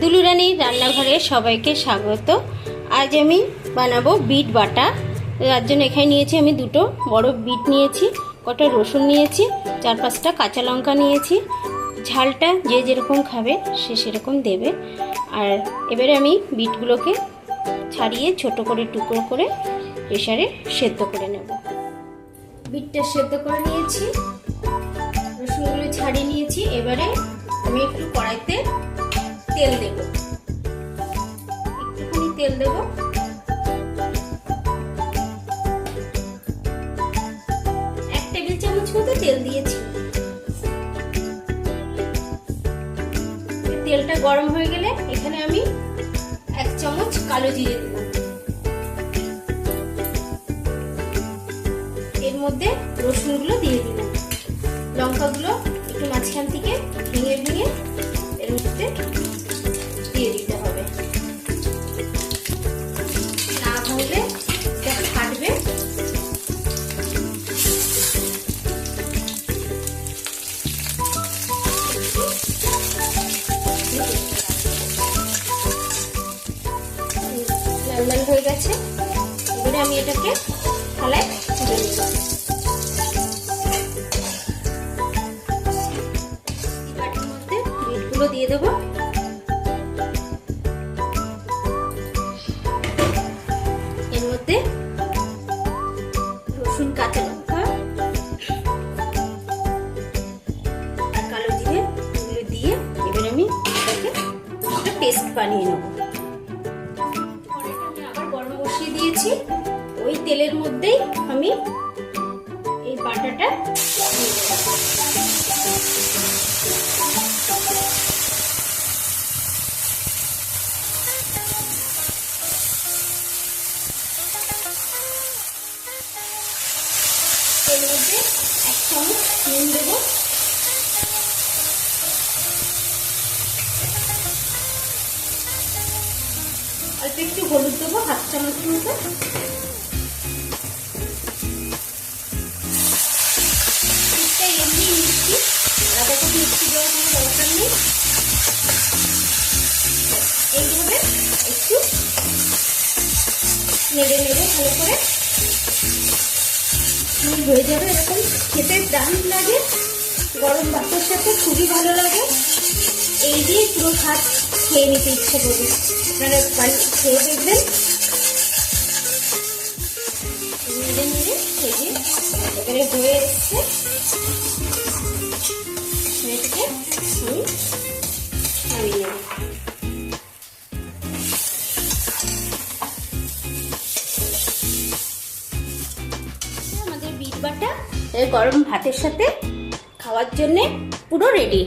দুলুরানির রান্নাঘরে সবাইকে স্বাগত। আজ আমি বানাবো বিট বাটা। তার জন্য এখানে নিয়েছি আমি দুটো বড় বিট নিয়েছি, কটা রসুন নিয়েছি, চার পাঁচটা কাঁচা লঙ্কা নিয়েছি। ঝালটা যে যেরকম খাবে সে সেরকম দেবে। আর এবারে আমি বিটগুলোকে ছাড়িয়ে ছোট করে টুকরো করে প্রেশারে সেদ্ধ করে নেব। বিটটা সেদ্ধ করে নিয়েছি, রসুনগুলো ছাড়িয়ে নিয়েছি। এবারে আমি একটু কড়াইতে তেল দেব। একটুখানি তেল দেব। এক টেবিল চামচ মতো তেল দিয়েছি। তেলটা গরম হয়ে গেলে এখানে আমি এক চামচ কালো জিরে দেব। এর মধ্যে রসুনগুলো দিয়ে দিলাম। লঙ্কাগুলো একটু মাঝখান থেকে ভেঙে ভেঙে এর মধ্যে লাল হয়ে গেছে। এবারে আমি এটাকে থালায় তুলে মধ্যে বিটগুলো দিয়ে দেবো। এর মধ্যে রসুন, কাঁচা লঙ্কা কালো জিরে দিয়ে এবার আমি এটাকে পেস্ট বানিয়ে নেব। দিয়েছি। ওই তেলের মধ্যেই আমি এই বাটাটা এর মধ্যে এক চামচ নুন দেবো। অল্প একটু হলুদ দেবো হাফ চামচ মতো দুধটা এমনি মিষ্টি, আলাদা করে কোনো দরকার নেই। এইভাবে একটু নেড়ে নেড়ে ভালো করে হয়ে যাবে। এরকম খেতে দারুণ লাগে। গরম ভাতের সাথে খুবই ভালো লাগে। এই দিয়ে পুরো ভাত খেয়ে নিতে ইচ্ছে করবে। আপনারা বাড়ি খেয়ে দেখবেন। নেড়ে এই যে এবারে হয়ে এসছে। এটাকে আমাদের বিট বাটা গরম ভাতের সাথে খাওয়ার জন্যে পুরো রেডি।